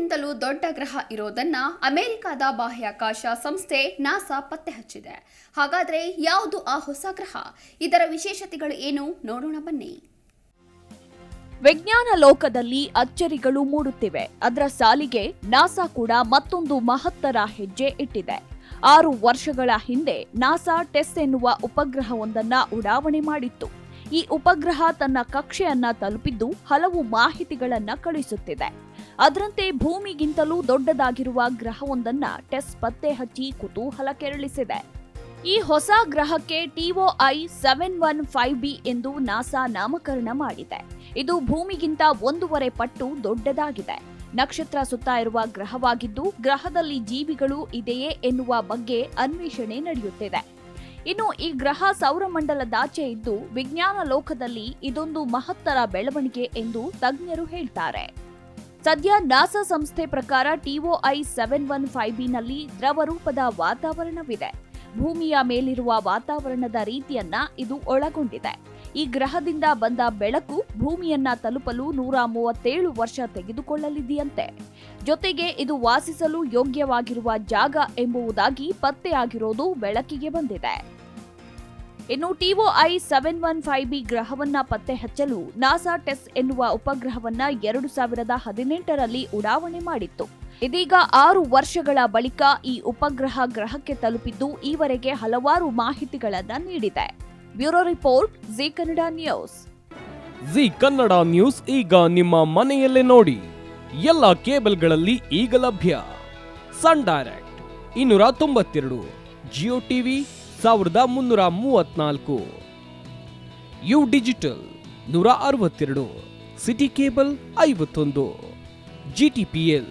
ಭೂಮಿಗಿಂತಲೂ ದೊಡ್ಡ ಗ್ರಹ ಇರೋದನ್ನ ಅಮೆರಿಕದ ಬಾಹ್ಯಾಕಾಶ ಸಂಸ್ಥೆ ನಾಸಾ ಪತ್ತೆ ಹಚ್ಚಿದೆ. ಹಾಗಾದ್ರೆ ಯಾವುದು ಆ ಹೊಸ ಗ್ರಹ? ಇದರ ವಿಶೇಷತೆಗಳು ಏನು? ನೋಡೋಣ ಬನ್ನಿ. ವಿಜ್ಞಾನ ಲೋಕದಲ್ಲಿ ಅಚ್ಚರಿಗಳು ಮೂಡುತ್ತಿವೆ. ಅದರ ಸಾಲಿಗೆ ನಾಸಾ ಕೂಡ ಮತ್ತೊಂದು ಮಹತ್ತರ ಹೆಜ್ಜೆ ಇಟ್ಟಿದೆ. ಆರು ವರ್ಷಗಳ ಹಿಂದೆ ನಾಸಾ ಟೆಸ್ ಎನ್ನುವ ಉಪಗ್ರಹವೊಂದನ್ನ ಉಡಾವಣೆ ಮಾಡಿತ್ತು. ಈ ಉಪಗ್ರಹ ತನ್ನ ಕಕ್ಷೆಯನ್ನ ತಲುಪಿದ್ದು ಹಲವು ಮಾಹಿತಿಗಳನ್ನ ಕಳಿಸುತ್ತಿದೆ ಅದರಂತೆ ಭೂಮಿಗಿಂತಲೂ ದೊಡ್ಡದಾಗಿರುವ ಗ್ರಹವೊಂದನ್ನ ಟೆಸ್ ಪತ್ತೆ ಹಚ್ಚಿ ಕುತೂಹಲ ಕೆರಳಿಸಿದೆ. ಈ ಹೊಸ ಗ್ರಹಕ್ಕೆ TOI seven one five B ಎಂದು ನಾಸಾ ನಾಮಕರಣ ಮಾಡಿದೆ. ಇದು ಭೂಮಿಗಿಂತ ಒಂದೂವರೆ ಪಟ್ಟು ದೊಡ್ಡದಾಗಿದೆ. ನಕ್ಷತ್ರ ಸುತ್ತ ಇರುವ ಗ್ರಹವಾಗಿದ್ದು ಗ್ರಹದಲ್ಲಿ ಜೀವಿಗಳು ಇದೆಯೇ ಎನ್ನುವ ಬಗ್ಗೆ ಅನ್ವೇಷಣೆ ನಡೆಯುತ್ತಿದೆ. ಇನ್ನು ಈ ಗ್ರಹ ಸೌರಮಂಡಲದಾಚೆ ಇದ್ದು ವಿಜ್ಞಾನ ಲೋಕದಲ್ಲಿ ಇದೊಂದು ಮಹತ್ತರ ಬೆಳವಣಿಗೆ ಎಂದು ತಜ್ಞರು ಹೇಳ್ತಾರೆ. ಸದ್ಯ ನಾಸಾ ಸಂಸ್ಥೆ ಪ್ರಕಾರ ಟಿಒಐ ಸೆವೆನ್ ಒನ್ ಫೈವ್ ಬಿನಲ್ಲಿ ದ್ರವ ವಾತಾವರಣವಿದೆ. ಭೂಮಿಯ ಮೇಲಿರುವ ವಾತಾವರಣದ ರೀತಿಯನ್ನ ಇದು ಒಳಗೊಂಡಿದೆ. ಈ ಗ್ರಹದಿಂದ ಬಂದ ಬೆಳಕು ಭೂಮಿಯನ್ನ ತಲುಪಲು ನೂರ ಮೂವತ್ತೇಳು ವರ್ಷ ತೆಗೆದುಕೊಳ್ಳಲಿದೆಯಂತೆ. ಜೊತೆಗೆ ಇದು ವಾಸಿಸಲು ಯೋಗ್ಯವಾಗಿರುವ ಜಾಗ ಎಂಬುದಾಗಿ ಪತ್ತೆಯಾಗಿರೋದು ಬೆಳಕಿಗೆ ಬಂದಿದೆ. ಇನ್ನು TOI seven one five B ಗ್ರಹವನ್ನ ಪತ್ತೆ ಹಚ್ಚಲು ನಾಸಾ ಟೆಸ್ ಎನ್ನುವ ಉಪಗ್ರಹವನ್ನ ಎರಡು ಸಾವಿರದ ಹದಿನೆಂಟರಲ್ಲಿ ಉಡಾವಣೆ ಮಾಡಿತ್ತು. ಇದೀಗ ಆರು ವರ್ಷಗಳ ಬಳಿಕ ಈ ಉಪಗ್ರಹ ಗ್ರಹಕ್ಕೆ ತಲುಪಿದ್ದು ಈವರೆಗೆ ಹಲವಾರು ಮಾಹಿತಿಗಳನ್ನು ನೀಡಿದೆ. Bureau report Zee Kannada news. Zee Kannada news ಈಗ ನಿಮ್ಮ ಮನೆಯಲ್ಲೇ ನೋಡಿ. ಎಲ್ಲ ಕೇಬಲ್ಗಳಲ್ಲಿ ಈಗ ಲಭ್ಯ. ಸನ್ ಡೈರೆಕ್ಟ್ ಇನ್ನೂರ ತೊಂಬತ್ತೆರಡು, ಜಿಯೋ ಟಿವಿ ಸಾವಿರದ ಮುನ್ನೂರ ಮೂವತ್ನಾಲ್ಕು ಯು ಡಿಜಿಟಲ್ ನೂರ ಅರವತ್ತೆರಡು, ಸಿಟಿ ಕೇಬಲ್ ಐವತ್ತೊಂದು, ಜಿ ಟಿ ಪಿ ಎಲ್